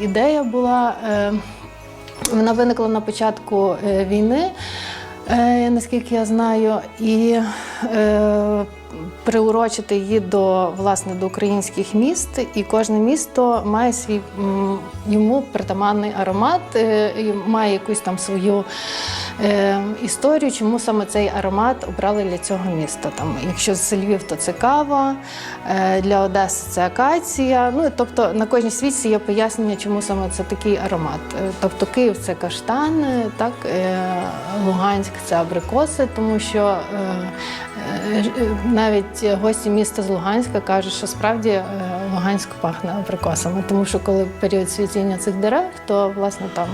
Ідея була, е, вона виникла на початку е, війни, е, наскільки я знаю, і е, приурочити її до власне до українських міст, і кожне місто має свій йому притаманний аромат, е, і має якусь там свою е, історію, чому саме цей аромат обрали для цього міста. Там, якщо з Львів, то це кава, е, для Одеси це акація. Ну тобто на кожній свічці є пояснення, чому саме це такий аромат. Е, Тобто Київ це каштан, е, так е, Луганськ це абрикоси, тому що е, е, е, навіть гості міста з Луганська кажуть, що справді Луганськ пахне абрикосами, тому що коли період цвітіння цих дерев, то власне там.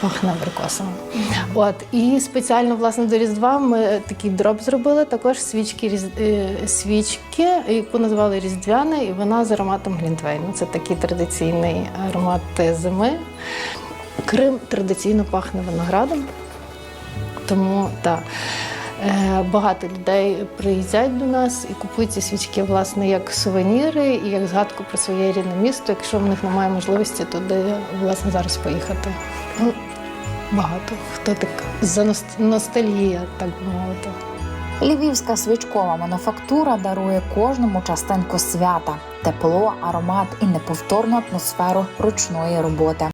Пахне абрикосами. От і спеціально власне до Різдва ми такий дроб зробили. Також свічки свічки, яку назвали Різдвяне, і вона з ароматом Глінтвейну. Це такий традиційний аромат зими. Крим традиційно пахне виноградом. Тому так. е, Багато людей приїздять до нас і купують ці свічки, власне, як сувеніри і як згадку про своє рідне місто, якщо в них немає можливості туди власне зараз поїхати. Ну, багато хто так за ност- ностальгія, так мовити. Львівська свічкова мануфактура дарує кожному частинку свята, тепло, аромат і неповторну атмосферу ручної роботи.